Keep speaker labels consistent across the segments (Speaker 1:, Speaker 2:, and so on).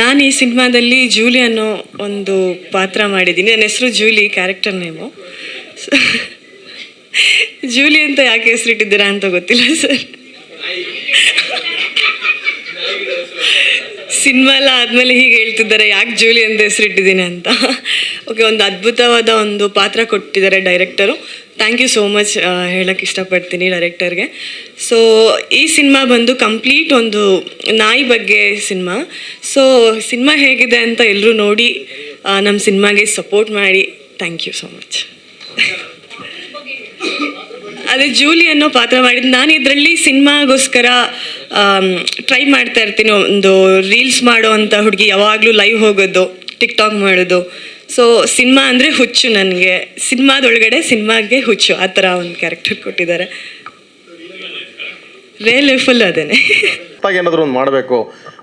Speaker 1: ನಾನು ಈ ಸಿನಿಮಾದಲ್ಲಿ ಜೂಲಿ ಅನ್ನೋ ಒಂದು ಪಾತ್ರ ಮಾಡಿದ್ದೀನಿ. ನನ್ನ ಹೆಸರು ಜೂಲಿ ಕ್ಯಾರೆಕ್ಟರ್ ನೇಮು ಜೂಲಿ ಅಂತ ಯಾಕೆ ಹೆಸರಿಟ್ಟಿದ್ದೀರಾ ಅಂತ ಗೊತ್ತಿಲ್ಲ ಸರ್. ಸಿನಿಮಾ ಎಲ್ಲ ಆದಮೇಲೆ ಹೀಗೆ ಹೇಳ್ತಿದ್ದಾರೆ, ಯಾಕೆ ಜೂಲಿ ಅಂತ ಹೆಸರಿಟ್ಟಿದ್ದೀನಿ ಅಂತ. ಓಕೆ ಒಂದು ಅದ್ಭುತವಾದ ಒಂದು ಪಾತ್ರ ಕೊಟ್ಟಿದ್ದಾರೆ director thank you so much ಹೇಳಕ್ಕೆ ಇಷ್ಟಪಡ್ತೀನಿ ಡೈರೆಕ್ಟರ್ಗೆ ಸೊ ಈ ಸಿನಿಮಾ ಬಂದು ಕಂಪ್ಲೀಟ್ ಒಂದು ನಾಯಿ ಬಗ್ಗೆ ಸಿನಿಮಾ ಸೊ ಸಿನಿಮಾ ಹೇಗಿದೆ ಅಂತ ಎಲ್ಲರೂ ನೋಡಿ ನಮ್ಮ ಸಿನಿಮಾಗೆ ಸಪೋರ್ಟ್ ಮಾಡಿ. ಥ್ಯಾಂಕ್ ಯು ಸೋ ಮಚ್ ಅದೇ ಜೂಲಿ ಅನ್ನೋ ಪಾತ್ರ ಮಾಡಿದ್ದು. ನಾನು ಇದರಲ್ಲಿ ಸಿನಿಮಾಗೋಸ್ಕರ ಟ್ರೈ ಮಾಡ್ತಾ ಇರ್ತೀನಿ. ಒಂದು ರೀಲ್ಸ್ ಮಾಡೋ ಅಂತ ಹುಡುಗಿ ಯಾವಾಗಲೂ ಲೈವ್ ಹೋಗೋದು ಟಿಕ್ ಟಾಕ್ ಮಾಡೋದು. ಸೊ ಸಿನಿಮಾ ಅಂದರೆ ಹುಚ್ಚು ನನಗೆ. ಸಿನಿಮಾದೊಳಗಡೆ ಸಿನಿಮಾಗೆ ಹುಚ್ಚು. ಆ ಥರ ಒಂದು ಕ್ಯಾರೆಕ್ಟರ್ ಕೊಟ್ಟಿದ್ದಾರೆ. ರಿಯಲ್ ಲೈಫಲ್ಲೂ ಅದೇನೆ
Speaker 2: ಏನಾದರೂ ಒಂದು ಮಾಡಬೇಕು,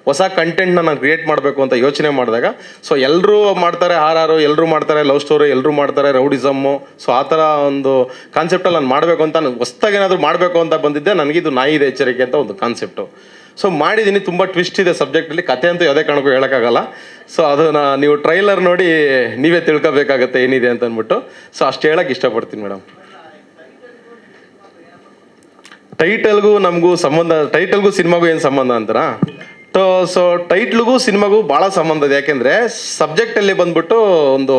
Speaker 2: ಹೊಸ ಕಂಟೆಂಟ್ನ ನಾನು ಕ್ರಿಯೇಟ್ ಮಾಡಬೇಕು ಅಂತ ಯೋಚನೆ ಮಾಡಿದಾಗ ಸೊ ಎಲ್ಲರೂ ಮಾಡ್ತಾರೆ ಆರು ಎಲ್ಲರೂ ಮಾಡ್ತಾರೆ ಲವ್ ಸ್ಟೋರಿ ಎಲ್ಲರೂ ಮಾಡ್ತಾರೆ ರೌಡಿಸಮ್ಮು ಸೊ ಆ ಥರ ಒಂದು ಕಾನ್ಸೆಪ್ಟಲ್ಲಿ ನಾನು ಮಾಡಬೇಕು ಅಂತ ನಾನು ಹೊಸ್ದಾಗಿ ಏನಾದರೂ ಮಾಡಬೇಕು ಅಂತ ಬಂದಿದ್ದೆ, ನನಗಿದು ನಾಯಿ ಇದೆ ಎಚ್ಚರಿಕೆ ಅಂತ ಒಂದು ಕಾನ್ಸೆಪ್ಟು ಸೊ ಮಾಡಿದ್ದೀನಿ ತುಂಬ ಟ್ವಿಸ್ಟ್ ಇದೆ ಸಬ್ಜೆಕ್ಟಲ್ಲಿ ಕತೆ ಅಂತೂ ಯಾವುದೇ ಕಾರಣಕ್ಕೂ ಹೇಳೋಕ್ಕಾಗಲ್ಲ. ಸೊ ಅದನ್ನು ನೀವು ಟ್ರೈಲರ್ ನೋಡಿ ನೀವೇ ತಿಳ್ಕೊಬೇಕಾಗತ್ತೆ ಏನಿದೆ ಅಂತ ಅಂದ್ಬಿಟ್ಟು ಸೊ ಅಷ್ಟು ಹೇಳೋಕ್ಕೆ ಇಷ್ಟಪಡ್ತೀನಿ ಮೇಡಮ್ ಟೈಟಲ್ಗೂ ನಮಗೂ ಸಂಬಂಧ ಟೈಟಲ್ಗೂ ಸಿನಿಮಾಗೂ ಏನು ಸಂಬಂಧ ಅಂತಾರಾ? ಸೊ ಟೈಟ್ಲಿಗೂ ಸಿನಿಮಾಗೂ ಭಾಳ ಸಂಬಂಧ ಇದೆ. ಯಾಕೆಂದರೆ ಸಬ್ಜೆಕ್ಟಲ್ಲಿ ಬಂದ್ಬಿಟ್ಟು ಒಂದು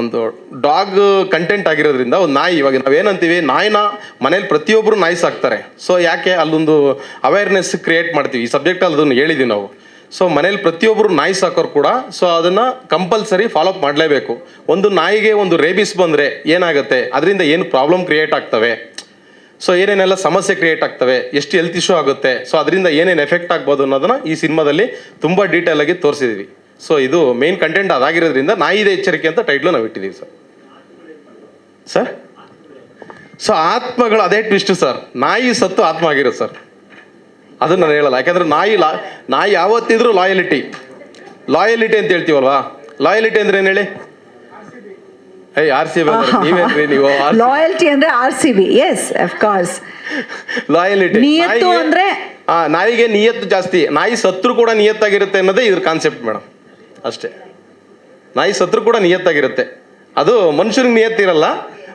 Speaker 2: ಒಂದು ಡಾಗ್ ಕಂಟೆಂಟ್ ಆಗಿರೋದ್ರಿಂದ ಒಂದು ನಾಯಿ, ಇವಾಗ ನಾವೇನಂತೀವಿ, ನಾಯಿನ ಮನೇಲಿ ಪ್ರತಿಯೊಬ್ಬರು ನಾಯಿ ಸಾಕ್ತಾರೆ. ಸೊ ಯಾಕೆ ಅಲ್ಲೊಂದು ಅವೇರ್ನೆಸ್ ಕ್ರಿಯೇಟ್ ಮಾಡ್ತೀವಿ? ಈ ಸಬ್ಜೆಕ್ಟಲ್ಲಿ ಅದನ್ನು ಹೇಳಿದ್ದೀವಿ ನಾವು. ಸೊ ಮನೇಲಿ ಪ್ರತಿಯೊಬ್ಬರು ನಾಯಿ ಸಾಕೋರು ಕೂಡ ಸೊ ಅದನ್ನು ಕಂಪಲ್ಸರಿ ಫಾಲೋಅಪ್ ಮಾಡಲೇಬೇಕು. ಒಂದು ನಾಯಿಗೆ ಒಂದು ರೇಬಿಸ್ ಬಂದರೆ ಏನಾಗುತ್ತೆ? ಅದರಿಂದ ಏನು ಪ್ರಾಬ್ಲಮ್ ಕ್ರಿಯೇಟ್ ಆಗ್ತವೆ? ಸೊ ಏನೇನೆಲ್ಲ ಸಮಸ್ಯೆ ಕ್ರಿಯೇಟ್ ಆಗ್ತವೆ, ಎಷ್ಟು ಹೆಲ್ತ್ ಇಶ್ಯೂ ಆಗುತ್ತೆ ಸೊ ಅದರಿಂದ ಏನೇನು ಎಫೆಕ್ಟ್ ಆಗ್ಬೋದು ಅನ್ನೋದನ್ನ ಈ ಸಿನಿಮಾದಲ್ಲಿ ತುಂಬ ಡೀಟೇಲ್ ಆಗಿ ತೋರಿಸಿದ್ದೀವಿ ಸೊ ಇದು ಮೇನ್ ಕಂಟೆಂಟ್ ಅದಾಗಿರೋದ್ರಿಂದ ನಾಯಿದೆ ಎಚ್ಚರಿಕೆ ಅಂತ ಟೈಟ್ಲು ನಾವು ಇಟ್ಟಿದ್ದೀವಿ ಸರ್ ಸರ್ ಸೊ ಆತ್ಮಗಳು, ಅದೇ ಟ್ವಿಸ್ಟ್ ಸರ್ ನಾಯಿ ಸತ್ತು ಆತ್ಮ ಆಗಿರೋದು ಸರ್ ಅದು ನಾನು ಹೇಳಲ್ಲ. ಯಾಕಂದ್ರೆ ನಾಯಿ ಲಾ, ನಾಯಿ ಯಾವತ್ತಿದ್ರೂ ಲಾಯಲಿಟಿ ಲಾಯಲಿಟಿ ಅಂತ ಹೇಳ್ತೀವಲ್ವಾ? ಲಾಯಲಿಟಿ ಅಂದ್ರೆ ಏನು ಹೇಳಿ ಏಯ್ ಆರ್ ಸಿ ನೀವೇನ್ರಿ ನೀವು
Speaker 3: ಲಾಯಲ್ಟಿ ಅಂದ್ರೆ R C B yes of course
Speaker 2: loyalty
Speaker 3: ನಿಯತ್ತು ಅಂದ್ರೆ?
Speaker 2: ನಾಯಿಗೆ ನಿಯತ್ತು ಜಾಸ್ತಿ. ನಾಯಿ ಸತ್ರು ಕೂಡ ನಿಯತ್ತಾಗಿರುತ್ತೆ ಅನ್ನೋದೇ ಇದ್ರ ಕಾನ್ಸೆಪ್ಟ್ ಮೇಡಮ್ ಅಷ್ಟೇ. ನಾಯಿ ಸತ್ರು ಕೂಡ ನಿಯತ್ತಾಗಿರುತ್ತೆ. ಅದು ಮನುಷ್ಯನಿಗೆ ನಿಯತ್ತಿರಲ್ಲ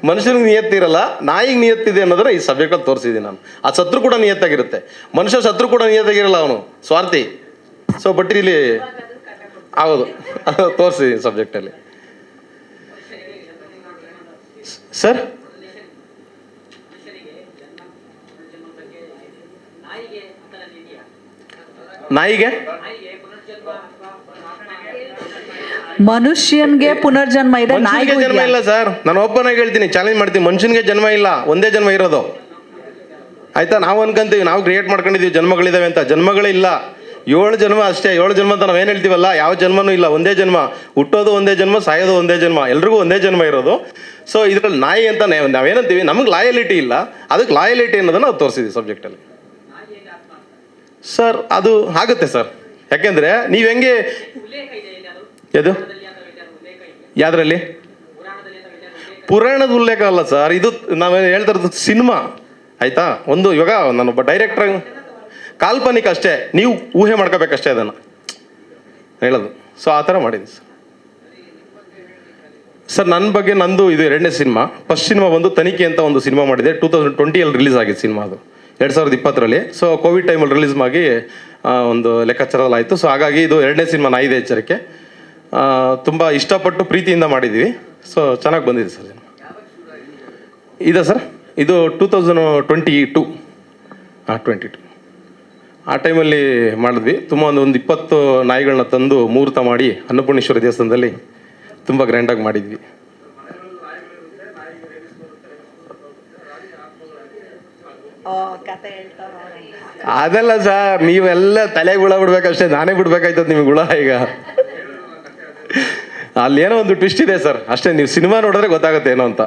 Speaker 2: ಮನುಷ್ಯನಿಗೆ ನಿಯತ್ತಿರಲ್ಲ ನಾಯಿಗೆ ನಿಯತ್ತಿದೆ ಅನ್ನೋದ್ರೆ ಈ ಸಬ್ಜೆಕ್ಟಲ್ಲಿ ತೋರಿಸಿದ್ದೀನಿ ನಾನು. ಆ ಸತ್ರು ಕೂಡ ನಿಯತ್ತಾಗಿರುತ್ತೆ. ಮನುಷ್ಯ ಸತ್ರು ಕೂಡ ನಿಯತ್ತಾಗಿರಲ್ಲ ಅವನು. ಸ್ವಾರ್ಥಿ. ಸೊ ಬಟ್ ಇಲ್ಲಿ ಹೌದು. ತೋರಿಸಿದ್ದೀನಿ ಸಬ್ಜೆಕ್ಟಲ್ಲಿ ಸರ್? ನಾಯಿಗೆ?
Speaker 3: ಮನುಷ್ಯನ್ಗೆ ಪುನರ್ಜನ್ಮ ಇದೆ ನಾಯಿಗೆ
Speaker 2: ಜನ್ಮ ಇಲ್ಲ ಸರ್. ನಾನು ಒಬ್ಬನಾಗಿ ಹೇಳ್ತೀನಿ ಚಾಲೆಂಜ್ ಮಾಡ್ತೀನಿ. ಮನುಷ್ಯನ್ಗೆ ಜನ್ಮ ಇಲ್ಲ ಒಂದೇ ಜನ್ಮ ಇರೋದು. ಆಯ್ತಾ? ನಾವು ಅನ್ಕೊಂತೀವಿ ನಾವು ಕ್ರಿಯೇಟ್ ಮಾಡ್ಕೊಂಡಿದೀವಿ ಜನ್ಮಗಳಿದಾವೆ ಅಂತ. ಜನ್ಮಗಳೇ ಇಲ್ಲ. ಏಳು ಜನ್ಮ ಅಷ್ಟೇ, ಏಳು ಜನ್ಮ ಅಂತ ನಾವು ಏನು ಹೇಳ್ತೀವಲ್ಲ, ಯಾವ ಜನ್ಮನೂ ಇಲ್ಲ, ಒಂದೇ ಜನ್ಮ. ಹುಟ್ಟೋದು ಒಂದೇ ಜನ್ಮ, ಸಾಯೋದು ಒಂದೇ ಜನ್ಮ, ಎಲ್ರಿಗೂ ಒಂದೇ ಜನ್ಮ ಇರೋದು. ಸೊ ಇದ್ರಲ್ಲಿ ನಾಯಿ ಅಂತ ನಾವ್- ನಾವೇನಂತೀವಿ ನಮ್ಗೆ ಲಾಯಲಿಟಿ ಇಲ್ಲ. ಅದಕ್ಕೆ ಲಾಯಲಿಟಿ ಅನ್ನೋದನ್ನ ನಾವು ತೋರಿಸಿದ್ವಿ ಸಬ್ಜೆಕ್ಟಲ್ಲಿ ಸರ್ ಅದು ಆಗುತ್ತೆ ಸರ್ ಯಾಕೆಂದ್ರೆ, ನೀವು ಹೆಂಗೆ ಯಾವುದು ಯಾವ್ದ್ರಲ್ಲಿ? ಪುರಾಣದ ಉಲ್ಲೇಖ ಅಲ್ಲ ಸರ್ ಇದು ನಾವು ಹೇಳ್ತಾ ಇರೋದು ಸಿನಿಮಾ. ಆಯ್ತಾ? ಒಂದು ಇವಾಗ ನಾನೊಬ್ಬ ಡೈರೆಕ್ಟರ್ ಕಾಲ್ಪನಿಕ ಅಷ್ಟೇ ನೀವು ಊಹೆ ಮಾಡ್ಕೋಬೇಕಷ್ಟೇ ಅದನ್ನು. ಹೇಳೋದು. ಸೊ ಆ ಥರ ಮಾಡಿದ್ದೀನಿ ಸರ್ ಸರ್ ನನ್ನ ಬಗ್ಗೆ ನಂದು ಇದು ಎರಡನೇ ಸಿನಿಮಾ. ಫಸ್ಟ್ ಸಿನಿಮಾ ಬಂದು ತನಿಖೆ ಅಂತ ಒಂದು ಸಿನಿಮಾ ಮಾಡಿದೆ. ಟೂ ತೌಸಂಡ್ ಟ್ವೆಂಟಿಯಲ್ಲಿ ರಿಲೀಸ್ ಆಗಿದೆ ಸಿನಿಮಾ ಅದು. ಎರಡು ಸಾವಿರದ ಇಪ್ಪತ್ತರಲ್ಲಿ. ಸೊ ಕೋವಿಡ್ ಟೈಮಲ್ಲಿ ರಿಲೀಸ್ ಆಗಿ ಒಂದು ಲೆಕ್ಕಾಚಾರದಲ್ಲಿ ಆಯಿತು. ಸೊ ಹಾಗಾಗಿ ಇದು ಎರಡನೇ ಸಿನಿಮಾ ನಾಯಿದೆ ಎಚ್ಚರಿಕೆ. ತುಂಬ ಇಷ್ಟಪಟ್ಟು ಪ್ರೀತಿಯಿಂದ ಮಾಡಿದ್ದೀವಿ ಸೊ ಚೆನ್ನಾಗಿ ಬಂದಿದೆ ಸರ್ ಇದೆ ಸರ್ ಇದು ಟೂ ತೌಸಂಡ್ ಟ್ವೆಂಟಿ ಟು ಹಾಂ ಟ್ವೆಂಟಿ ಟು ಆ ಟೈಮಲ್ಲಿ ಮಾಡಿದ್ವಿ. ತುಂಬ ಒಂದು ಒಂದು ಇಪ್ಪತ್ತು ನಾಯಿಗಳನ್ನ ತಂದು ಮುಹೂರ್ತ ಮಾಡಿ ಅನ್ನಪೂರ್ಣೇಶ್ವರ ದೇವಸ್ಥಾನದಲ್ಲಿ ತುಂಬ ಗ್ರ್ಯಾಂಡಾಗಿ ಮಾಡಿದ್ವಿ. ಅದಲ್ಲ ಸರ್ ನೀವೆಲ್ಲ ತಲೆಗೆ ಹುಳ ಬಿಡ್ಬೇಕಷ್ಟೇ ನಾನೇ ಬಿಡ್ಬೇಕಾಯ್ತದ ನಿಮಗೆ ಗುಳ ಈಗ. ಅಲ್ಲೇನೋ ಒಂದು ಟ್ವಿಸ್ಟ್ ಇದೆ ಸರ್ ಅಷ್ಟೇ ನೀವು ಸಿನಿಮಾ ನೋಡಿದ್ರೆ ಗೊತ್ತಾಗುತ್ತೆ ಏನೋ ಅಂತ.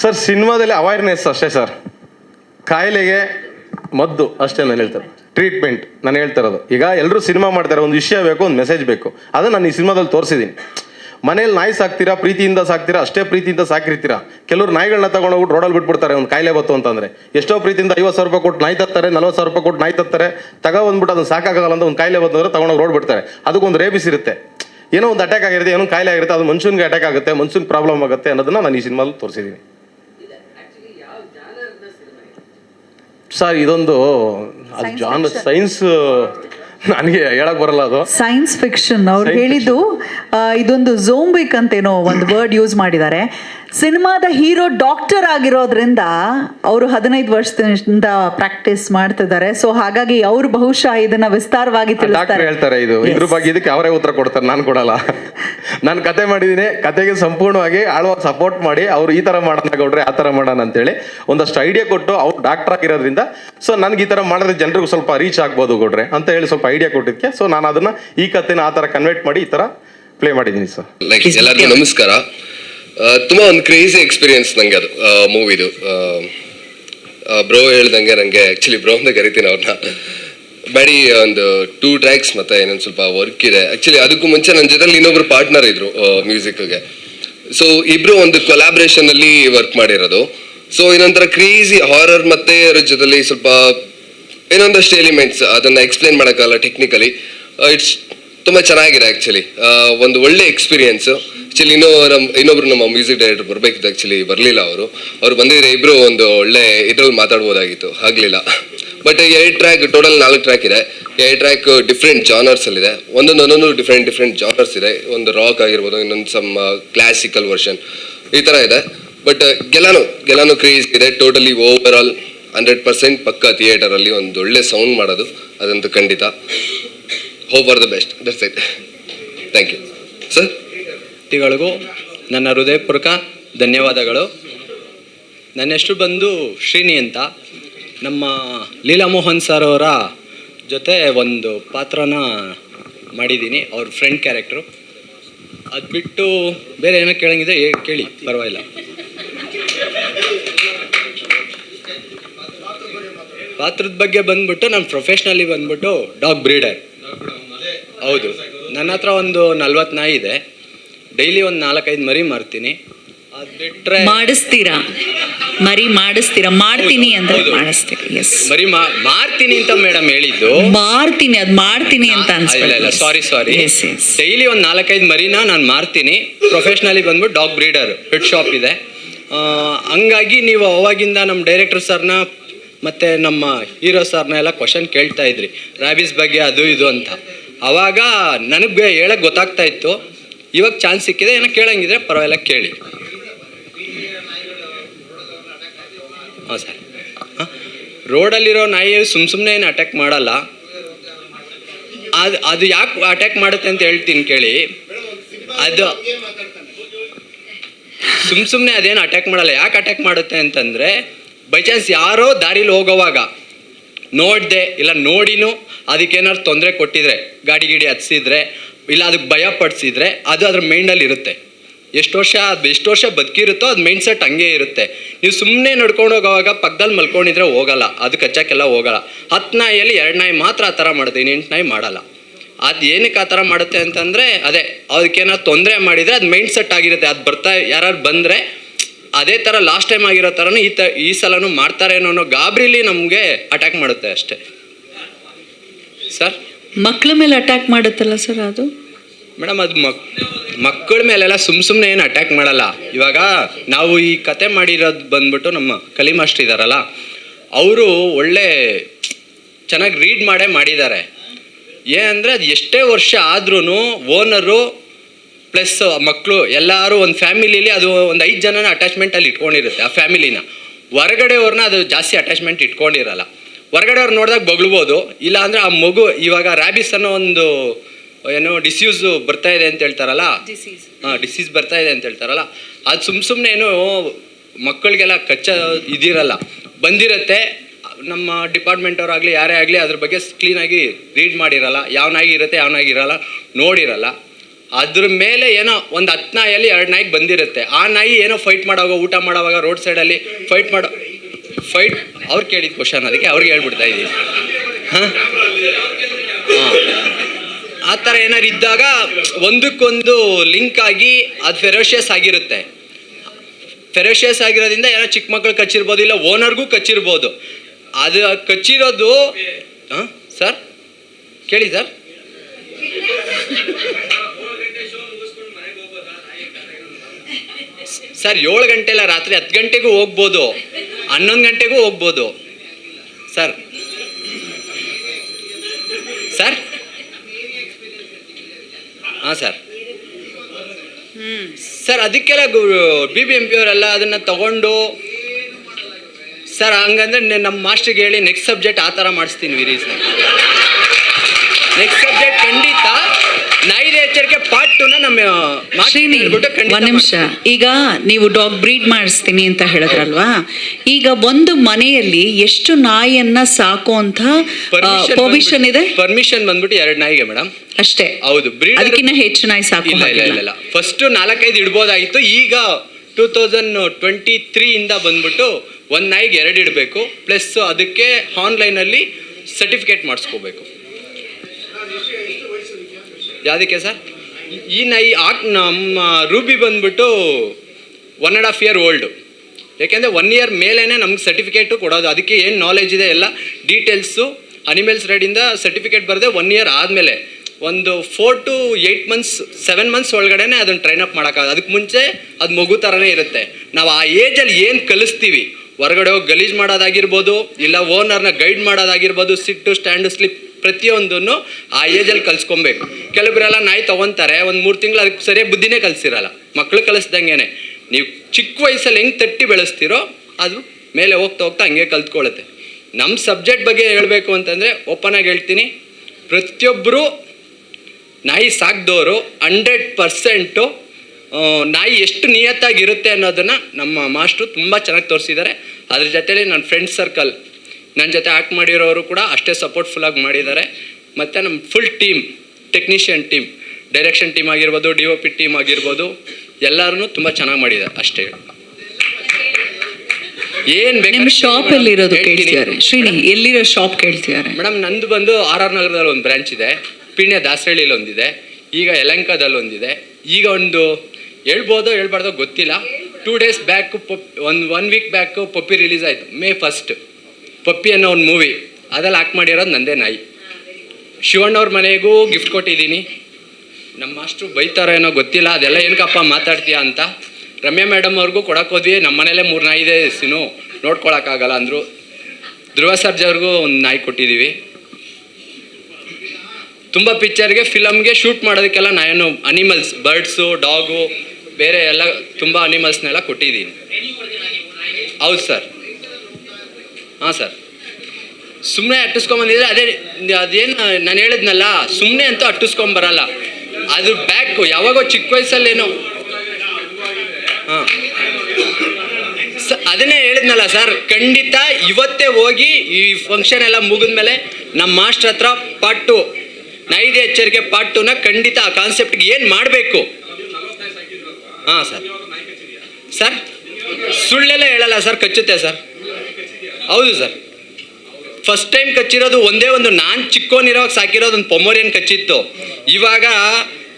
Speaker 2: ಸರ್ ಸಿನಿಮಾದಲ್ಲಿ ಅವೇರ್ನೆಸ್ ಅಷ್ಟೇ ಸರ್. ಕಾಯಿಲೆಗೆ ಮದ್ದು ಅಷ್ಟೇ ನಾನು ಹೇಳ್ತಾರೆ. ಟ್ರೀಟ್ಮೆಂಟ್ ನಾನು ಹೇಳ್ತಿರೋದು ಈಗ ಎಲ್ಲರೂ ಸಿನಿಮಾ ಮಾಡ್ತಾರೆ, ಒಂದು ವಿಷಯ ಬೇಕು, ಒಂದು ಮೆಸೇಜ್ ಬೇಕು. ಅದನ್ನು ನಾನು ಈ ಸಿನಿಮಾದಲ್ಲಿ ತೋರಿಸಿದ್ದೀನಿ ಮನೇಲಿ ನಾಯಿ ಸಾಕ್ತೀರಾ, ಪ್ರೀತಿಯಿಂದ ಸಾಕ್ತೀರಾ, ಅಷ್ಟೇ ಪ್ರೀತಿಯಿಂದ ಸಾಕಿರ್ತೀರಾ? ಕೆಲವರು ನಾಯಿಗಳನ್ನ ತಗೊಂಡೋಗ್ಬಿಟ್ಟು ರೋಡಲ್ಲಿ ಬಿಟ್ಬಿಡ್ತಾರೆ, ಒಂದು ಕಾಯಿಲೆ ಬತ್ತು ಅಂತಂದರೆ. ಎಷ್ಟೋ ಪ್ರೀತಿಯಿಂದ ಐವತ್ತು ಸಾವಿರ ರೂಪಾಯಿ ಕೊಟ್ಟು ನಾಯಿ ತತ್ತಾರೆ, ನಲ್ವತ್ತು ಸಾವಿರ ರೂಪಾಯಿ ಕೊಟ್ಟು ನಾಯಿ ತತ್ತಾರೆ. ತಗೋ ಬಂದ್ಬಿಟ್ಟು ಅದನ್ನ ಸಾಕಾಗಲ್ಲ ಅಂತ ಒಂದು ಕಾಯಿಲೆ ಅಂದರೆ ತಗೊಂಡೋಗಿ ರೋಡ್ ಬಿಡ್ತಾರೆ. ಅದಕ್ಕೊಂದು ರೇಬಿಸ್ ಇರುತ್ತೆ. ಏನೋ ಒಂದು ಅಟ್ಯಾಕ್ ಆಗಿರುತ್ತೆ, ಏನೋ ಕಾಯಿಲೆ ಆಗಿರುತ್ತೆ, ಅದು ಮನುಷ್ಯನಿಗೆ ಅಟ್ಯಾಕ್ ಆಗುತ್ತೆ ಮನ್ಸೂನ್ ಪ್ರಾಬ್ಲಮ್ ಆಗುತ್ತೆ ಅನ್ನೋದನ್ನ ನಾನು ಈ ಸಿನಿಮಾದಲ್ಲಿ ತೋರಿಸಿದ್ದೀನಿ ಸರ್ ಇದೊಂದು ಅದು ಜಾನ್ ಸೈನ್ಸ್ ನನಗೆ ಹೇಳಕ್ ಬರಲ್ಲ ಅದು.
Speaker 3: ಸೈನ್ಸ್ ಫಿಕ್ಷನ್ ಅವ್ರು ಹೇಳಿದ್ದು ಆ, ಇದೊಂದು ಝೋಂಬಿಕ್ ಅಂತೇನೋ ಒಂದು ವರ್ಡ್ ಯೂಸ್ ಮಾಡಿದ್ದಾರೆ. ಸಿನಿಮಾದ ಹೀರೋ ಡಾಕ್ಟರ್ ಆಗಿರೋದ್ರಿಂದ ಅವರು ಹದಿನೈದು ವರ್ಷದಿಂದ ಪ್ರಾಕ್ಟೀಸ್ ಮಾಡ್ತಿದ್ದಾರೆ. ಸೊ ಹಾಗಾಗಿ ಅವರು ಬಹುಶಃ ಇದನ್ನ ವಿಸ್ತಾರವಾಗಿ
Speaker 2: ಡಾಕ್ಟರ್
Speaker 3: ತಿಳಿಸ್ತಾರೆ.
Speaker 2: ಹೇಳ್ತಾರೆ ಇದು. ಇದ್ರ ಬಗ್ಗೆ ಇದಕ್ಕೆ ಅವರೇ ಉತ್ತರ ಕೊಡ್ತಾರೆ ನಾನು ಕೊಡಲ್ಲ. ನಾನು ಕತೆ ಮಾಡಿದ್ದೀನಿ ಕತೆಗೆ ಸಂಪೂರ್ಣವಾಗಿ ಆಳವಾಗಿ ಸಪೋರ್ಟ್ ಮಾಡಿ ಅವ್ರು ಈ ತರ ಮಾಡೋಣ ಗೌಡ್ರೆ ಆ ತರ ಮಾಡೋಣ ಅಂತೇಳಿ ಒಂದಷ್ಟು ಐಡಿಯಾ ಕೊಟ್ಟು ಅವ್ರು ಡಾಕ್ಟರ್ ಆಗಿರೋದ್ರಿಂದ ಸೊ ನನ್ಗೆ ಈ ತರ ಮಾಡಿದ್ರೆ ಜನರಿಗೆ ಸ್ವಲ್ಪ ರೀಚ್ ಆಗ್ಬೋದು ಗೌಡ್ರೆ ಅಂತ ಹೇಳಿ ಸ್ವಲ್ಪ ಐಡಿಯಾ ಕೊಟ್ಟಿದ್ದಕ್ಕೆ. ಸೊ ನಾನು ಅದನ್ನ ಈ ಕತೆನ ಆ ತರ ಕನ್ವರ್ಟ್ ಮಾಡಿ ಈ ತರ ಪ್ಲೇ ಮಾಡಿದ್ದೀನಿ ಸರ್
Speaker 4: ಲೈಕ್ ಎಲ್ಲರಿಗೂ ನಮಸ್ಕಾರ. ತುಂಬ ಒಂದು ಕ್ರೇಜಿ ಎಕ್ಸ್ಪೀರಿಯನ್ಸ್ ನಂಗೆ ಅದು ಮೂವಿದು ಬ್ರೋ ಹೇಳ್ದಂಗೆ ನಂಗೆ ಆಕ್ಚುಲಿ ಬ್ರೋ ಅಂತ ಕರಿತೀನಿ ಅವ್ರನ್ನ ಬೇಡಿ ಒಂದು ಟೂ ಟ್ರ್ಯಾಕ್ಸ್ ಮತ್ತೆ ಇನ್ನೊಂದು ಸ್ವಲ್ಪ ವರ್ಕ್ ಇದೆ. ಆಕ್ಚುಲಿ ಅದಕ್ಕೂ ಮುಂಚೆ ನನ್ನ ಜೊತೆಲಿ ಇನ್ನೊಬ್ರು ಪಾರ್ಟ್ನರ್ ಇದ್ರು ಮ್ಯೂಸಿಕ್ಗೆ ಸೊ ಇಬ್ರು ಒಂದು ಕೊಲಾಬ್ರೇಷನ್ ಅಲ್ಲಿ ವರ್ಕ್ ಮಾಡಿರೋದು. ಸೊ ಇನ್ನೊಂಥರ ಕ್ರೇಜಿ ಹಾರರ್ ಮತ್ತೆ ಜೊತೆಲಿ ಸ್ವಲ್ಪ ಇನ್ನೊಂದಷ್ಟು ಎಲಿಮೆಂಟ್ಸ್ ಅದನ್ನ ಎಕ್ಸ್ಪ್ಲೇನ್ ಮಾಡೋಕ್ಕಲ್ಲ ಟೆಕ್ನಿಕಲಿ ಇಟ್ಸ್ ತುಂಬ ಚೆನ್ನಾಗಿದೆ ಆ್ಯಕ್ಚುಲಿ ಒಂದು ಒಳ್ಳೆ ಎಕ್ಸ್ಪೀರಿಯನ್ಸ್ ಆ್ಯಕ್ಚುಲಿ ಇನ್ನೂ ಇನ್ನೊಬ್ರು ನಮ್ಮ ಮ್ಯೂಸಿಕ್ ಡೈರೆಕ್ಟರ್ ಬರಬೇಕಿತ್ತು ಆ್ಯಕ್ಚುಲಿ ಬರಲಿಲ್ಲ ಅವರು. ಅವ್ರು ಬಂದಿದ್ರೆ ಇಬ್ಬರು ಒಂದು ಒಳ್ಳೆ ಇದ್ರಲ್ಲಿ ಮಾತಾಡ್ಬೋದಾಗಿತ್ತು. ಆಗಲಿಲ್ಲ. ಬಟ್ ಎರಡು ಟ್ರ್ಯಾಕ್ ಟೋಟಲ್ ನಾಲ್ಕು ಟ್ರ್ಯಾಕ್ ಇದೆ. ಎರಡು ಟ್ರ್ಯಾಕ್ ಡಿಫ್ರೆಂಟ್ ಜಾನರ್ಸಲ್ಲಿದೆ ಒಂದೊಂದು ಒಂದೊಂದು ಡಿಫ್ರೆಂಟ್ ಡಿಫ್ರೆಂಟ್ ಜಾನರ್ಸ್ ಇದೆ. ಒಂದು ರಾಕ್ ಆಗಿರ್ಬೋದು, ಇನ್ನೊಂದು ಸಮ್ ಕ್ಲಾಸಿಕಲ್ ವರ್ಷನ್ ಈ ಥರ ಇದೆ. ಬಟ್ ಗೆಲಾನು ಗೆಲಾನು ಕ್ರೇಜ್ ಇದೆ totally over all hundred percent ಪಕ್ಕ ಥಿಯೇಟರಲ್ಲಿ ಒಂದು ಒಳ್ಳೆ ಸೌಂಡ್ ಮಾಡೋದು, ಅದಂತೂ ಖಂಡಿತ. Hope for the best that's it thank you sir
Speaker 5: ವ್ಯಕ್ತಿಗಳಿಗೂ ನನ್ನ ಹೃದಯಪೂರ್ವಕ ಧನ್ಯವಾದಗಳು. ನನ್ನ ಹೆಸರು ಬಂದು ಶ್ರೀನಿ ಅಂತ, ನಮ್ಮ ಲೀಲಾ ಮೋಹನ್ ಸರ್ ಅವರ ಜೊತೆ ಒಂದು ಪಾತ್ರನ ಮಾಡಿದ್ದೀನಿ, ಅವ್ರ ಫ್ರೆಂಡ್ ಕ್ಯಾರೆಕ್ಟ್ರು ಅದು ಬಿಟ್ಟು ಬೇರೆ ಏನೋ ಕೇಳಂಗಿದ್ರೆ ಕೇಳಿ, ಪರವಾಗಿಲ್ಲ. ಪಾತ್ರದ ಬಗ್ಗೆ ಬಂದ್ಬಿಟ್ಟು ನಾನು ಪ್ರೊಫೆಷ್ನಲಿ ಬಂದ್ಬಿಟ್ಟು ಡಾಗ್ ಬ್ರೀಡರ್ ಹೌದು. ನನ್ನ ಹತ್ರ ಒಂದು ನಲ್ವತ್ತು ನಾಯಿ ಇದೆ. ಡೈಲಿ ಒಂದು ನಾಲ್ಕೈದು ಮರಿ ಮಾರ್ತೀನಿ. ಅದು ಬಿಟ್ಟರೆ
Speaker 6: ಮಾಡಿಸ್ತೀರಾ? ಮರಿ ಮಾಡಿಸ್ತೀರಾ? ಮಾಡ್ತೀನಿ
Speaker 5: ಅಂತ.
Speaker 6: ಮಾಡಿಸ್ತೀರಾ? ಎಸ್
Speaker 5: ಮರಿ ಮಾ- ಮಾರ್ತೀನಿ ಅಂತ ಮೇಡಮ್ ಹೇಳಿದ್ದು.
Speaker 6: ಮಾರ್ತೀನಿ ಅದ್ ಮಾಡ್ತೀನಿ ಅಂತ
Speaker 5: ಇಲ್ಲ ಇಲ್ಲ sorry sorry
Speaker 6: yes yes
Speaker 5: daily ಒಂದು ನಾಲ್ಕೈದು ಮರಿನ ನಾನು ಮಾರ್ತೀನಿ. ಪ್ರೊಫೆಷ್ನಲಿ ಬಂದ್ಬಿಟ್ಟು ಡಾಗ್ ಬ್ರೀಡರ್ ಪೆಟ್ ಶಾಪ್ ಇದೆ. ಆ, ಹಂಗಾಗಿ ನೀವು ಅವಾಗಿಂದ ನಮ್ಮ ಡೈರೆಕ್ಟರ್ ಸರ್ನ ಮತ್ತು ನಮ್ಮ ಹೀರೋ ಸರ್ನ ಎಲ್ಲ ಕ್ವಶನ್ ಕೇಳ್ತಾ ಇದ್ರಿ. ರಾಬಿಸ್ ಬಗ್ಗೆ ಅದು ಇದು ಅಂತ. ಅವಾಗ ನನಗೆ ಹೇಳಕ್ಕೆ ಗೊತ್ತಾಗ್ತಾ ಇತ್ತು. ಇವಾಗ ಚಾನ್ಸ್ ಸಿಕ್ಕಿದೆ, ಏನೋ ಕೇಳಂಗಿದ್ರೆ ಪರವಾಗಿಲ್ಲ, ಕೇಳಿ. ಹಾಂ ಸರ್ ಹಾಂ? ರೋಡಲ್ಲಿರೋ ನಾಯಿ ಸುಮ್ ಸುಮ್ಮನೆ ಏನು ಅಟ್ಯಾಕ್ ಮಾಡಲ್ಲ. ಅದು ಅದು ಯಾಕೆ ಅಟ್ಯಾಕ್ ಮಾಡುತ್ತೆ ಅಂತ ಹೇಳ್ತೀನಿ ಕೇಳಿ. ಅದು ಸುಮ್ ಸುಮ್ಮನೆ ಅದೇನು ಅಟ್ಯಾಕ್ ಮಾಡಲ್ಲ. ಯಾಕೆ ಅಟ್ಯಾಕ್ ಮಾಡುತ್ತೆ ಅಂತಂದ್ರೆ ಬೈ ಚಾನ್ಸ್ ಯಾರೋ ದಾರಿಲಿ ಹೋಗೋವಾಗ ನೋಡ್ದೆ, ಇಲ್ಲ ನೋಡಿನೂ ಅದಕ್ಕೇನಾದ್ರು ತೊಂದರೆ ಕೊಟ್ಟಿದ್ರೆ, ಗಾಡಿ ಗಿಡಿ ಹತ್ಸಿದ್ರೆ, ಇಲ್ಲ ಅದಕ್ಕೆ ಭಯ ಪಡಿಸಿದ್ರೆ, ಅದು ಅದ್ರ ಮೈಂಡಲ್ಲಿ ಇರುತ್ತೆ. ಎಷ್ಟು ವರ್ಷ ಅದು ಎಷ್ಟು ವರ್ಷ ಬದುಕಿರುತ್ತೋ ಅದು ಮೈಂಡ್ ಸೆಟ್ ಹಂಗೆ ಇರುತ್ತೆ. ನೀವು ಸುಮ್ಮನೆ ನಡ್ಕೊಂಡು ಹೋಗೋವಾಗ ಪಕ್ಕದಲ್ಲಿ ಮಲ್ಕೊಂಡಿದ್ರೆ ಹೋಗಲ್ಲ, ಅದು ಕಚ್ಚಕ್ಕೆಲ್ಲ ಹೋಗಲ್ಲ. ಹತ್ತು ನಾಯಿಯಲ್ಲಿ ಎರಡು ನಾಯಿ ಮಾತ್ರ ಆ ಥರ ಮಾಡುತ್ತೆ, ಇನ್ನೆಂಟು ನಾಯಿ ಮಾಡಲ್ಲ. ಅದು ಏನಕ್ಕೆ ಆ ಥರ ಮಾಡುತ್ತೆ ಅಂತಂದರೆ, ಅದೇ, ಅದಕ್ಕೇನಾದ್ರು ತೊಂದರೆ ಮಾಡಿದರೆ ಅದು ಮೈಂಡ್ ಸೆಟ್ ಆಗಿರುತ್ತೆ. ಅದು ಬರ್ತಾ ಯಾರು ಬಂದರೆ ಅದೇ ಥರ ಲಾಸ್ಟ್ ಟೈಮ್ ಆಗಿರೋ ಥರನೂ ಈ ತ ಈ ಸಲನೂ ಮಾಡ್ತಾರೇನೋ ಅನ್ನೋ ಗಾಬರಿಲಿ ನಮಗೆ ಅಟ್ಯಾಕ್ ಮಾಡುತ್ತೆ ಅಷ್ಟೇ. ಸರ್?
Speaker 6: ಮಕ್ಕಳ ಮೇಲೆ ಅಟ್ಯಾಕ್ ಮಾಡುತ್ತಲ್ಲ ಸರ್ ಅದು?
Speaker 5: ಮೇಡಮ್ ಅದು ಮಕ್ ಮಕ್ಕಳ ಮೇಲೆಲ್ಲ ಸುಮ್ ಸುಮ್ಮನೆ ಏನು ಅಟ್ಯಾಕ್ ಮಾಡಲ್ಲ. ಇವಾಗ ನಾವು ಈ ಕತೆ ಮಾಡಿರೋದು ಬಂದ್ಬಿಟ್ಟು ನಮ್ಮ ಕಲಿ ಮಾಸ್ಟರ್ ಇದ್ದಾರಲ್ಲ ಅವರು ಒಳ್ಳೆ ಚೆನ್ನಾಗಿ ರೀಡ್ ಮಾಡೇ ಮಾಡಿದ್ದಾರೆ. ಏನಂದರೆ ಅದು ಎಷ್ಟೇ ವರ್ಷ ಆದ್ರೂ ಓನರು ಪ್ಲಸ್ ಮಕ್ಕಳು ಎಲ್ಲರೂ ಒಂದು ಫ್ಯಾಮಿಲಿಲಿ ಅದು ಒಂದು ಐದು ಜನನ ಅಟ್ಯಾಚ್ಮೆಂಟಲ್ಲಿ ಇಟ್ಕೊಂಡಿರುತ್ತೆ ಆ ಫ್ಯಾಮಿಲಿನ ಹೊರಗಡೆಯವ್ರನ್ನ ಅದು ಜಾಸ್ತಿ ಅಟ್ಯಾಚ್ಮೆಂಟ್ ಇಟ್ಕೊಂಡಿರಲ್ಲ. ಹೊರಗಡೆ ಅವ್ರು ನೋಡಿದಾಗ ಬಗಳ್ಬೋದು ಇಲ್ಲ ಅಂದರೆ ಆ ಮಗು ಇವಾಗ ರ್ಯಾಬಿಸ್ ಅನ್ನೋ ಒಂದು ಏನೋ ಡಿಸ್ಯೂಸ್ ಬರ್ತಾ ಇದೆ ಅಂತ ಹೇಳ್ತಾರಲ್ಲ? ಹಾಂ ಡಿಸೀಸ್ ಬರ್ತಾ ಇದೆ ಅಂತ ಹೇಳ್ತಾರಲ್ಲ? ಅದು ಸುಮ್ ಸುಮ್ಮನೆ ಏನು ಮಕ್ಕಳಿಗೆಲ್ಲ ಕಚ್ಚ ಇದಿರಲ್ಲ. ಬಂದಿರತ್ತೆ ನಮ್ಮ ಡಿಪಾರ್ಟ್ಮೆಂಟ್ ಅವರಾಗಲಿ ಯಾರೇ ಆಗಲಿ ಅದ್ರ ಬಗ್ಗೆ ಕ್ಲೀನಾಗಿ ರೀಡ್ ಮಾಡಿರಲ್ಲ. ಯಾವನಾಗಿರತ್ತೆ ಯಾವನಾಗಿರಲ್ಲ ಇರುತ್ತೆ ಯಾವ ಇರಲ್ಲ ನೋಡಿರಲ್ಲ. ಅದ್ರ ಮೇಲೆ ಏನೋ ಒಂದು ಹತ್ತು ನಾಯಲ್ಲಿ ಎರಡು ನಾಯಿಗೆ ಬಂದಿರುತ್ತೆ. ಆ ನಾಯಿ ಏನೋ ಫೈಟ್ ಮಾಡೋವಾಗ, ಊಟ ಮಾಡೋವಾಗ ರೋಡ್ ಸೈಡಲ್ಲಿ ಫೈಟ್ ಮಾಡೋ ಫೈಟ್ ಅವ್ರು ಕೇಳಿದ ಕ್ವಶನ್ ಅದಕ್ಕೆ ಅವ್ರಿಗೆ ಹೇಳ್ಬಿಡ್ತಾ ಇದ್ದೀನಿ. ಆ ಥರ ಏನಾರು ಇದ್ದಾಗ ಒಂದಕ್ಕೊಂದು ಲಿಂಕ್ ಆಗಿ ಅದು ಫೆರೋಷಿಯಸ್ ಆಗಿರುತ್ತೆ. ಫೆರೋಷಿಯಸ್ ಆಗಿರೋದ್ರಿಂದ ಏನೋ ಚಿಕ್ಕ ಮಕ್ಕಳು ಕಚ್ಚಿರ್ಬೋದು, ಇಲ್ಲ ಓನರ್ಗೂ ಕಚ್ಚಿರ್ಬೋದು. ಅದು ಕಚ್ಚಿರೋದು, ಹಾಂ ಸರ್ ಕೇಳಿ ಸರ್ ಸರ್, ಏಳು ಗಂಟೆ ಇಲ್ಲ, ರಾತ್ರಿ ಹತ್ತು ಗಂಟೆಗೂ ಹೋಗ್ಬೋದು. ಹನ್ನೊಂದು ಗಂಟೆಗೂ ಹೋಗ್ಬೋದು. ಸರ್. ಸರ್. ಹಾಂ, ಸರ್. ಸರ್, ಅದಕ್ಕೆಲ್ಲ ಬಿ ಬಿ ಎಂ ಪಿ ಅವರೆಲ್ಲ ಅದನ್ನ ತಗೊಂಡು, ಸರ್, ಹಂಗಂದ್ರೆ ನಮ್ಮ ಮಾಸ್ಟ್ರಿಗೆ ಹೇಳಿ ನೆಕ್ಸ್ಟ್ ಸಬ್ಜೆಕ್ಟ್ ಆ ಥರ ಮಾಡಿಸ್ತೀನಿ ವಿರಿ ಸರ್. ನೆಕ್ಸ್ಟ್ ಸಬ್ಜೆಕ್ಟ್ ಖಂಡಿತ ಎಚ್ಚರಿಕೆ ಪಾರ್ಟ್ ನಮ್ಮ
Speaker 6: ಶ್ರೀನಿ ಒಂದ್ ನಿಮಿಷ. ಈಗ ನೀವು ಡಾಗ್ ಬ್ರೀಡ್ ಮಾಡಿಸ್ತೀನಿ ಅಂತ ಹೇಳಿದ್ರಲ್ವಾ? ಈಗ ಒಂದು ಮನೆಯಲ್ಲಿ ಎಷ್ಟು ನಾಯಿಯನ್ನ ಸಾಕುವಂತ ಪರ್ಮಿಷನ್ ಇದೆ?
Speaker 5: ಪರ್ಮಿಷನ್ ಬಂದ್ಬಿಟ್ಟು ಎರಡು ನಾಯಿಗೆ ಮೇಡಮ್
Speaker 6: ಅಷ್ಟೇ.
Speaker 5: ಹೌದು ಬ್ರೀಡ್
Speaker 6: ಅದಕ್ಕಿಂತ ಹೆಚ್ಚು ನಾಯಿ ಸಾಕು
Speaker 5: ಇಲ್ಲ ಇಲ್ಲ ಇಲ್ಲ ಫಸ್ಟ್ ನಾಲ್ಕೈದು ಇಡ್ಬೋದಾಗಿತ್ತು. ಈಗ ಟೂ ತೌಸಂಡ್ ಟ್ವೆಂಟಿ ತ್ರೀ ಇಂದ ಬಂದ್ಬಿಟ್ಟು ಒಂದ್ ನಾಯಿಗೆ ಎರಡು ಇಡಬೇಕು. ಪ್ಲಸ್ ಅದಕ್ಕೆ ಆನ್ಲೈನಲ್ಲಿ ಸರ್ಟಿಫಿಕೇಟ್ ಮಾಡಿಸ್ಕೋಬೇಕು. ಯಾವುದಕ್ಕೆ ಸರ್? ಈ ನಾಯಿ ಆಕ್ ನಮ್ಮ ರೂಬಿ ಬಂದ್ಬಿಟ್ಟು one and half year old ಯಾಕೆಂದರೆ ಒನ್ ಇಯರ್ ಮೇಲೇ ನಮ್ಗೆ ಸರ್ಟಿಫಿಕೇಟು ಕೊಡೋದು. ಅದಕ್ಕೆ ಏನು ನಾಲೆಜ್ ಇದೆ ಎಲ್ಲ ಡೀಟೇಲ್ಸು ಅನಿಮಲ್ಸ್ ರೈಡಿಂದ ಸರ್ಟಿಫಿಕೇಟ್ ಬರದೆ ಒನ್ ಇಯರ್ ಆದಮೇಲೆ. ಒಂದು four to eight months seven months ಒಳಗಡೆ ಅದನ್ನು ಟ್ರೈನ್ ಅಪ್ ಮಾಡೋಕ್ಕಾಗದು ಅದಕ್ಕೆ ಮುಂಚೆ ಅದು ಮಗು ಥರನೇ ಇರುತ್ತೆ. ನಾವು ಆ ಏಜಲ್ಲಿ ಏನು ಕಲಿಸ್ತೀವಿ? ಹೊರಗಡೆ ಹೋಗಿ ಗಲೀಜ್ ಮಾಡೋದಾಗಿರ್ಬೋದು, ಇಲ್ಲ ಓನರ್ನ ಗೈಡ್ ಮಾಡೋದಾಗಿರ್ಬೋದು ಸಿಟ್ಟು ಸ್ಟ್ಯಾಂಡು ಸ್ಲಿಪ್ ಪ್ರತಿಯೊಂದನ್ನು ಆ ಏಜಲ್ಲಿ ಕಲ್ಸ್ಕೊಬೇಕು. ಕೆಲವರೆಲ್ಲ ನಾಯಿ ತಗೊಂತಾರೆ, ಒಂದು ಮೂರು ತಿಂಗಳು ಅದಕ್ಕೆ ಸರಿಯಾಗಿ ಬುದ್ಧಿನೇ ಕಲಿಸಿರಲ್ಲ. ಮಕ್ಕಳು ಕಲಿಸ್ದಂಗೆ ನೀವು ಚಿಕ್ಕ ವಯಸ್ಸಲ್ಲಿ ಹೆಂಗೆ ತಟ್ಟಿ ಬೆಳೆಸ್ತೀರೋ ಅದು ಮೇಲೆ ಹೋಗ್ತಾ ಹೋಗ್ತಾ ಹಂಗೆ ಕಲ್ತ್ಕೊಳ್ಳುತ್ತೆ. ನಮ್ಮ ಸಬ್ಜೆಕ್ಟ್ ಬಗ್ಗೆ ಹೇಳಬೇಕು ಅಂತಂದರೆ ಓಪನ್ ಆಗಿ ಹೇಳ್ತೀನಿ. ಪ್ರತಿಯೊಬ್ಬರು ನಾಯಿ ಸಾಕ್ದವರು ಹಂಡ್ರೆಡ್ ಪರ್ಸೆಂಟು ನಾಯಿ ಎಷ್ಟು ನಿಯತ್ತಾಗಿರುತ್ತೆ ಅನ್ನೋದನ್ನು ನಮ್ಮ ಮಾಸ್ಟ್ರು ತುಂಬ ಚೆನ್ನಾಗಿ ತೋರಿಸಿದ್ದಾರೆ. ಅದ್ರ ಜೊತೆಲಿ ನನ್ನ ಫ್ರೆಂಡ್ ಸರ್ಕಲ್ ನನ್ನ ಜೊತೆ ಆ್ಯಕ್ಟ್ ಮಾಡಿರೋರು ಕೂಡ ಅಷ್ಟೇ ಸಪೋರ್ಟ್ಫುಲ್ಲಾಗಿ ಮಾಡಿದ್ದಾರೆ ಮತ್ತು ನಮ್ಮ full team technician team direction team ಆಗಿರ್ಬೋದು ಡಿ ಒ ಪಿ ಟೀಮ್ ಆಗಿರ್ಬೋದು ಎಲ್ಲರೂ ತುಂಬ ಚೆನ್ನಾಗಿ ಮಾಡಿದ್ದಾರೆ ಅಷ್ಟೇ ಏನು
Speaker 6: ಬೇಕು ಶಾಪ್ ಎಲ್ಲಿರೋದು ಕೇಳ್ತಿದ್ದಾರೆ. ಶ್ರೀನಿ ಎಲ್ಲಿರೋ ಶಾಪ್ ಕೇಳ್ತಿದ್ದಾರೆ?
Speaker 5: ಮೇಡಮ್ ನಂದು ಬಂದು ಆರ್ ಆರ್ ನಗರದಲ್ಲಿ ಒಂದು ಬ್ರಾಂಚ್ ಇದೆ. ಪಿಣ್ಯ ದಾಸರಳ್ಳಿಲಿ ಒಂದಿದೆ. ಈಗ ಯಲಂಕದಲ್ಲಿ ಒಂದಿದೆ. ಈಗ ಒಂದು ಹೇಳ್ಬೋದೋ ಹೇಳ್ಬಾರ್ದೋ ಗೊತ್ತಿಲ್ಲ. ಟೂ ಡೇಸ್ ಬ್ಯಾಕ್ ಪಪ್ ಒಂದು one week back puppy release ಆಯಿತು. ಮೇ ಫಸ್ಟ್ ಪಪ್ಪಿ ಅನ್ನೋ ಒಂದು ಮೂವಿ ಅದಲ್ಲಿ ಆಕ್ಟ್ ಮಾಡಿರೋದು ನಂದೇ ನಾಯಿ. ಶಿವಣ್ಣವ್ರ ಮನೆಗೂ ಗಿಫ್ಟ್ ಕೊಟ್ಟಿದ್ದೀನಿ. ನಮ್ಮ ಮಾಸ್ಟ್ರು ಬೈತಾರೋ ಏನೋ ಗೊತ್ತಿಲ್ಲ, ಅದೆಲ್ಲ ಏನಕ್ಕಪ್ಪ ಮಾತಾಡ್ತೀಯಾ ಅಂತ. ರಮ್ಯಾ ಮೇಡಮ್ ಅವ್ರಿಗೂ ಕೊಡಕ್ಕೆ ಹೋದ್ವಿ ನಮ್ಮ ಮನೇಲೇ ಮೂರು ನಾಯಿ ಇದೆ ಸಿನು, ನೋಡ್ಕೊಳಕ್ಕಾಗಲ್ಲ ಅಂದರು. ಧ್ರುವ ಸರ್ಜವ್ರಿಗೂ ಒಂದು ನಾಯಿ ಕೊಟ್ಟಿದ್ದೀವಿ ತುಂಬ ಪಿಕ್ಚರ್ಗೆ ಫಿಲಮ್ಗೆ ಶೂಟ್ ಮಾಡೋದಕ್ಕೆಲ್ಲ ನಾನು ಅನಿಮಲ್ಸ್ ಬರ್ಡ್ಸು ಡಾಗು ಬೇರೆ ಎಲ್ಲ ತುಂಬ ಅನಿಮಲ್ಸ್ನೆಲ್ಲ ಕೊಟ್ಟಿದ್ದೀನಿ ಹೌದು ಸರ್ ಹಾಂ ಸರ್. ಸುಮ್ಮನೆ ಅಟ್ಟಿಸ್ಕೊಂಬಂದಿದ್ರೆ ಅದೇ ಅದೇನು ನಾನು ಹೇಳಿದ್ನಲ್ಲ ಸುಮ್ಮನೆ ಅಂತೂ ಅಟ್ಟಿಸ್ಕೊಂಬರಲ್ಲ. ಅದು ಬ್ಯಾಕು ಯಾವಾಗೋ ಚಿಕ್ಕ ವಯಸ್ಸಲ್ಲೇನೋ. ಹಾಂ. ಅದನ್ನೇ ಹೇಳಿದ್ನಲ್ಲ ಸರ್, ಖಂಡಿತ ಇವತ್ತೇ ಹೋಗಿ ಈ ಫಂಕ್ಷನ್ ಎಲ್ಲ ಮುಗಿದ್ಮೇಲೆ ನಮ್ಮ ಮಾಸ್ಟರ್ ಹತ್ರ ಪಾರ್ಟ್ ಟು ಎಚ್ಚರಿಕೆ ಪಾರ್ಟ್ ಖಂಡಿತ ಆ ಕಾನ್ಸೆಪ್ಟ್ಗೆ ಏನು ಮಾಡಬೇಕು? ಹಾಂ ಸರ್. ಸರ್, ಸುಳ್ಳೆಲ್ಲ ಹೇಳಲ್ಲ ಸರ್, ಕಚ್ಚುತ್ತೆ ಸರ್. ಹೌದು ಸರ್. ಫಸ್ಟ್ ಟೈಮ್ ಕಚ್ಚಿರೋದು ಒಂದೇ ಒಂದು ನಾನು ಚಿಕ್ಕೋನಿರೋವಾಗ ಸಾಕಿರೋದು ಒಂದು ಪೊಮೋರಿಯನ್ ಕಚ್ಚಿತ್ತು ಇವಾಗ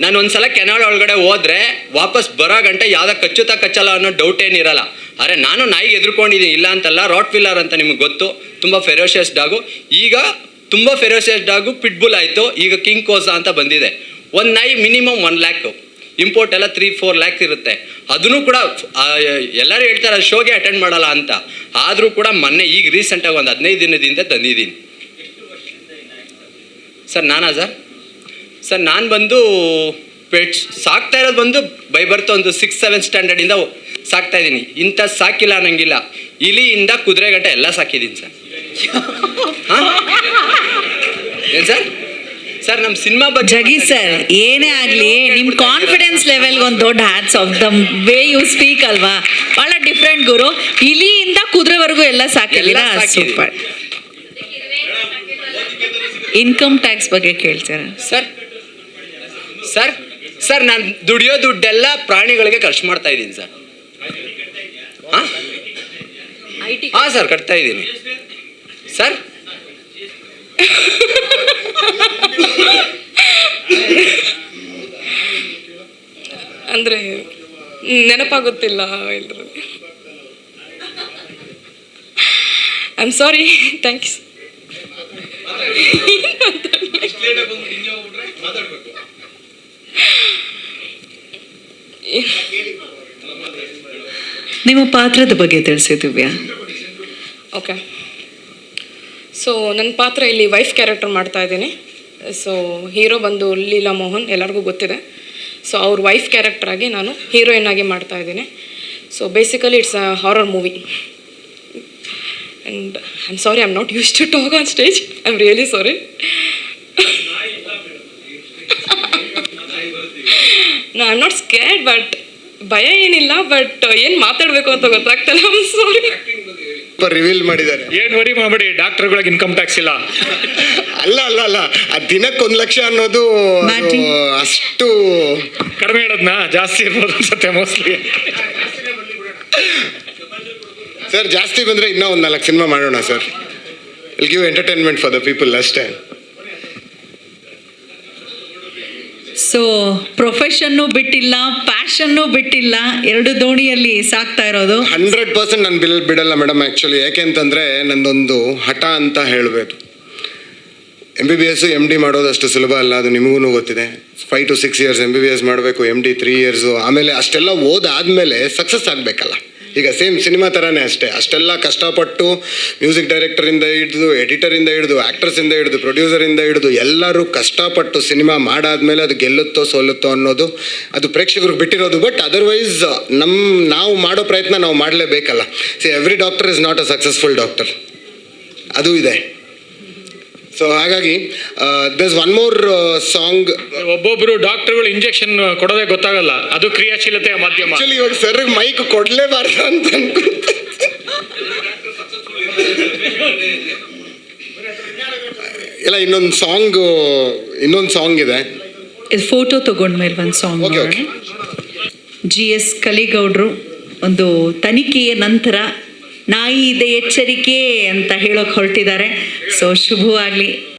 Speaker 5: ನಾನು ಒಂದ್ಸಲ ಕೆನಾಲ್ ಒಳಗಡೆ ಹೋದ್ರೆ ವಾಪಸ್ ಬರೋ ಗಂಟೆ ಯಾವ್ದೋ ಕಚ್ಚುತ್ತಾ ಕಚ್ಚಲ್ಲ ಅನ್ನೋ ಡೌಟ್ ಏನಿರಲ್ಲ ಅರೆ, ನಾನು ನಾಯಿಗೆ ಎದುರ್ಕೊಂಡಿದ್ದೀನಿ, ಇಲ್ಲ ಅಂತಲ್ಲ ರಾಟ್ ಫಿಲ್ಲರ್ ಅಂತ ನಿಮ್ಗೆ ಗೊತ್ತು. ತುಂಬ ಫೆರೋಷಿಯಸ್ ಡಾಗು ಈಗ ತುಂಬ ಫೆರೋಷಿಯಸ್ ಡಾಗು ಪಿಟ್ಬುಲ್ ಆಯಿತು. ಈಗ ಕಿಂಗ್ ಕೋಸಾ ಅಂತ ಬಂದಿದೆ. ಒಂದು ನಾಯಿ ಮಿನಿಮಮ್ ಒನ್ ಲ್ಯಾಕು ಇಂಪೋರ್ಟ್ ಎಲ್ಲ ತ್ರೀ ಫೋರ್ ಲ್ಯಾಕ್ಸ್ ಇರುತ್ತೆ. ಅದನ್ನು ಕೂಡ ಎಲ್ಲರೂ ಹೇಳ್ತಾರೆ ಶೋಗೆ ಅಟೆಂಡ್ ಮಾಡಲ್ಲ ಅಂತ. ಆದರೂ ಕೂಡ ಮೊನ್ನೆ ಈಗ ರೀಸೆಂಟಾಗಿ ಒಂದು ಹದಿನೈದು ದಿನದಿಂದ ತಂದಿದ್ದೀನಿ. ಸರ್ ನಾನಾ ಸರ್? ಸರ್ ನಾನು ಬಂದು ಪೆಟ್ಸ್ ಸಾಕ್ತಾ ಇರೋದು ಬಂದು ಬೈ ಬರ್ತಾ ಒಂದು ಸಿಕ್ಸ್ ಸೆವೆನ್ ಸ್ಟ್ಯಾಂಡರ್ಡಿಂದ ಸಾಕ್ತಾ ಇದ್ದೀನಿ. ಇಂಥ ಸಾಕಿಲ್ಲ ಅನ್ನಂಗಿಲ್ಲ. ಇಲಿಯಿಂದ ಕುದುರೆ ಗಂಟೆ ಎಲ್ಲ ಸಾಕಿದ್ದೀನಿ ಸರ್. ಹಾಂ? ಏನು ಸರ್? ಸರ್ ನಮ್ಮ ಸಿನಿಮಾ ಬಗ್ಗೆ
Speaker 6: ಜಗಿ ಸರ್ ಏನೇ ಆಗಲಿ ನಿಮ್ ಕಾನ್ಫಿಡೆನ್ಸ್ ಲೆವೆಲ್ ಒಂದು ದೊಡ್ಡ hats off the way you speak ಅಲ್ವಾ? ಬಹಳ ಡಿಫ್ರೆಂಟ್ ಗುರು. ಇಲಿಯಿಂದ ಕುದುರೆವರೆಗೂ ಎಲ್ಲ
Speaker 5: ಸಾಕಿಲ್ಲ
Speaker 6: ಸೂಪರ್ ಇನ್ಕಮ್ ಟ್ಯಾಕ್ಸ್ ಬಗ್ಗೆ ಕೇಳ್ತಾರೆ
Speaker 5: ಸರ್ ಸರ್ ಸರ್ ನಾನು ದುಡಿಯೋ ದುಡ್ಡೆಲ್ಲ ಪ್ರಾಣಿಗಳಿಗೆ ಖರ್ಚು ಮಾಡ್ತಾ ಇದ್ದೀನಿ ಸರ್ ಹಾಂ ಹಾಂ ಸರ್ ಕಟ್ತಾ ಇದ್ದೀನಿ. ಸರ್
Speaker 7: ಅಂದರೆ ನೆನಪಾಗುತ್ತಿಲ್ಲ ಇದರಲ್ಲಿ ಐ ಆಮ್ ಸಾರಿ ಥ್ಯಾಂಕ್ಸ್
Speaker 6: ನಿಮ್ಮ ಪಾತ್ರದ ಬಗ್ಗೆ ತಿಳಿಸಿದ್ವ್ಯಾ
Speaker 7: ಓಕೆ ಸೊ ನನ್ನ ಪಾತ್ರ ಇಲ್ಲಿ ವೈಫ್ ಕ್ಯಾರೆಕ್ಟರ್ ಮಾಡ್ತಾ ಇದ್ದೀನಿ. ಸೊ ಹೀರೋ ಬಂದು ಲೀಲಾ ಮೋಹನ್ ಎಲ್ಲರಿಗೂ ಗೊತ್ತಿದೆ. ಸೊ ಅವ್ರ ವೈಫ್ ಕ್ಯಾರೆಕ್ಟರ್ ಆಗಿ ನಾನು ಹೀರೋಯಿನ್ ಆಗಿ ಮಾಡ್ತಾ ಇದ್ದೀನಿ. So basically it's a horror movie and I am sorry I am not use to talk on stage I am really sorry ನಾ I am not scared but ಭಯ ಏನಿಲ್ಲ but ಏನು ಮಾತಾಡಬೇಕು ಅಂತ ಗೊತ್ತಾಗ್ತಲ್ಲ ಐ ಸಾರಿ
Speaker 8: ರಿವೀಲ್ ಮಾಡಿದ್ದಾರೆ.
Speaker 9: ಏನ್ worry ಮಾಡಬೇಡಿ ಡಾಕ್ಟರ್ಗಳಿಗೆ income tax ಇಲ್ಲ.
Speaker 8: ಅಲ್ಲ ಅಲ್ಲ ಅಲ್ಲ ಆ ದಿನಕ್ಕೆ ಒಂದ್ ಲಕ್ಷ ಅನ್ನೋದು ಅಷ್ಟು
Speaker 9: ಕಡಿಮೆ ಹೇಳೋದ್ನ? ಜಾಸ್ತಿ ಇರ್ಬೋದು ಅನ್ಸುತ್ತೆ ಮೋಸ್ಟ್ಲಿ
Speaker 8: ಸರ್ ಜಾಸ್ತಿ ಬಂದ್ರೆ ಇನ್ನೂ ಒಂದ್ ನಾಲ್ಕು ಸಿನಿಮಾ ಮಾಡೋಣ sir will give entertainment for the people ಅಷ್ಟೇ.
Speaker 6: ಸೊ ಪ್ರೊಫೆಷನ್ನು ಬಿಟ್ಟಿಲ್ಲ ಪ್ಯಾಷನ್ನು ಬಿಟ್ಟಿಲ್ಲ, ಎರಡು ದೋಣಿಯಲ್ಲಿ ಸಾಕ್ತಾ ಇರೋದು.
Speaker 8: ಹಂಡ್ರೆಡ್ ಪರ್ಸೆಂಟ್ ನಾನು ಬಿಲ್ ಬಿಡಲ್ಲ ಮೇಡಮ್ ಆ್ಯಕ್ಚುಲಿ ಯಾಕೆ ಅಂತಂದರೆ ನಂದೊಂದು ಹಠ ಅಂತ ಹೇಳಬೇಕು. M B B S M D ಮಾಡೋದು ಅಷ್ಟು ಸುಲಭ ಅಲ್ಲ, ಅದು ನಿಮಗೂ ಗೊತ್ತಿದೆ. Five to six years M B B S ಮಾಡಬೇಕು ಎಂ ಡಿ ತ್ರೀ ಇಯರ್ಸು ಆಮೇಲೆ ಅಷ್ಟೆಲ್ಲ ಓದಾದ್ಮೇಲೆ ಸಕ್ಸಸ್ ಆಗಬೇಕಲ್ಲ. ಈಗ ಸೇಮ್ ಸಿನಿಮಾ ಥರನೇ ಅಷ್ಟೇ. ಅಷ್ಟೆಲ್ಲ ಕಷ್ಟಪಟ್ಟು ಮ್ಯೂಸಿಕ್ ಡೈರೆಕ್ಟರಿಂದ ಹಿಡಿದು ಎಡಿಟರಿಂದ ಹಿಡಿದು ಆ್ಯಕ್ಟರ್ಸಿಂದ ಹಿಡಿದು ಪ್ರೊಡ್ಯೂಸರಿಂದ ಹಿಡಿದು ಎಲ್ಲರೂ ಕಷ್ಟಪಟ್ಟು ಸಿನಿಮಾ ಮಾಡಾದ್ಮೇಲೆ ಅದು ಗೆಲ್ಲುತ್ತೋ ಸೋಲುತ್ತೋ ಅನ್ನೋದು ಅದು ಪ್ರೇಕ್ಷಕರಿಗೆ ಬಿಟ್ಟಿರೋದು. ಬಟ್ ಅದರ್ವೈಸ್ ನಮ್ಮ ನಾವು ಮಾಡೋ ಪ್ರಯತ್ನ ನಾವು ಮಾಡಲೇಬೇಕಲ್ಲ. See every doctor is not a successful doctor ಅದು ಇದೆ. ಸೊ ಹಾಗಾಗಿ ದಸ್ ಒನ್ ಮೋರ್ ಸಾಂಗ್
Speaker 9: ಒಬ್ಬೊಬ್ರು ಡಾಕ್ಟರ್ಗಳು ಇಂಜೆಕ್ಷನ್ ಕೊಡೋದೇ ಗೊತ್ತಾಗಲ್ಲ. ಅದು ಕ್ರಿಯಾಶೀಲತೆಯ ಮಾಧ್ಯಮ.
Speaker 8: ಇವಾಗ ಸರ್ ಮೈಕ್ ಕೊಡ್ಲೇಬಾರ್ದು ಅಂತ ಅನ್ಕೊಂತ ಇಲ್ಲ ಇನ್ನೊಂದು ಸಾಂಗ್ ಇನ್ನೊಂದು ಸಾಂಗ್ ಇದೆ.
Speaker 6: ಇದು ಫೋಟೋ ತಗೊಂಡ್ಮೇಲೆ ಒಂದು ಸಾಂಗ್. ಜಿ ಎಸ್ ಕಲಿಗೌಡ್ರು ಒಂದು ತನಿಖೆಯ ನಂತರ ನಾಯಿ ಇದೆ ಎಚ್ಚರಿಕೆ ಅಂತ ಹೇಳೋಕೆ ಹೊರಟಿದ್ದಾರೆ. ಸೊ ಶುಭವಾಗಲಿ.